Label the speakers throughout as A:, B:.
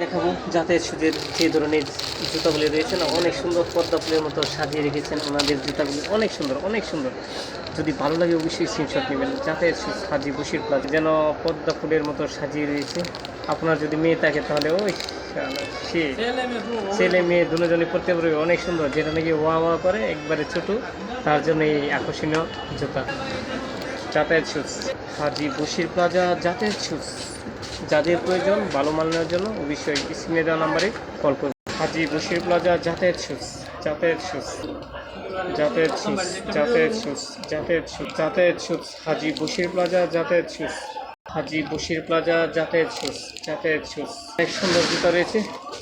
A: দেখাবো। যাতায়াত সুদের যে ধরনের জুতাগুলি রয়েছে না, অনেক সুন্দর পদ্মা ফুলের মতো সাজিয়ে রেখেছেন ওনাদের জুতাগুলি। অনেক সুন্দর অনেক সুন্দর। যদি ভালো লাগে অবশ্যই স্ক্রিনশট নেবেন। যাতায়াত সুদ হাজি বসির প্লাজা, যেন পদ্মা ফুলের মতো সাজিয়ে রয়েছে। আপনার যদি মেয়ে থাকে তাহলে ওই, সে ছেলে মেয়ে দুজনে পড়তে পারবে। অনেক সুন্দর। যেটা নাকি ওয়া ওয়া করে, একবারে ছোট, তার জন্য এই আকর্ষণীয় জুতা। Jatayat shoes Haji Basir plaza Jatayat shoes যাদের প্রয়োজন ভালো মাল নেওয়ার জন্য অবশ্যই স্ক্রিনে দেওয়া নাম্বারে কল করুন Haji Basir plaza Jatayat shoes Jatayat shoes Jatayat shoes Jatayat shoes Jatayat shoes Jatayat shoes Haji Basir plaza Jatayat shoes Haji Basir plaza Jatayat shoes Jatayat shoes এক সুন্দর জুতা রয়েছে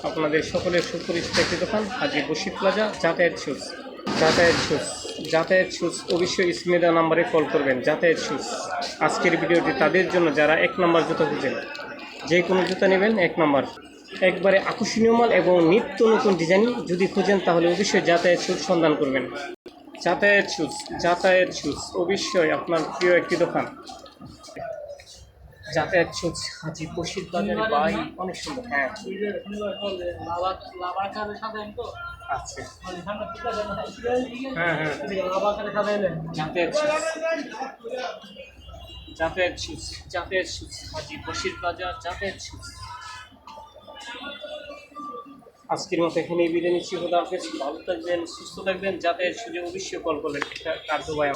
A: আপনাদের সকলের সুপরিচিত একটি দোকান Haji Basir plaza Jatayat shoes Jatayat shoes Jatayat shoes অবশ্যই স্মেদা নাম্বারে কল করবেন যাতায়াত শুজ আজকের ভিডিওটি তাদের জন্য যারা এক নাম্বার জুতো খুঁজেন, যে কোনো জুতা নেবেন এক নাম্বার। একবারে আকর্ষণীয় মাল এবং নিত্য নতুন ডিজাইন যদি খুঁজেন তাহলে অবশ্যই যাতায়াত শুজ সন্ধান করবেন। যাতায়াত শুজ যাতায়াত শুজ অবশ্যই আপনার প্রিয় একটি দোকান। যাতায়াত শুজ হাজি বসির বাজারে ভাই অনেক সুন্দর হ্যাঁ। আচ্ছা। হ্যাঁ হ্যাঁ। যাতায়াত যাতায়াত যাতায়াত যাতায়াত শুজ আজকের মতো এখানে বিদায় নিচ্ছি খোদা হাফেজ। ভালো থাকবেন সুস্থ থাকবেন যাতায়াত সুযোগ অবশ্যই কল করবেন এটা কার্য ভাই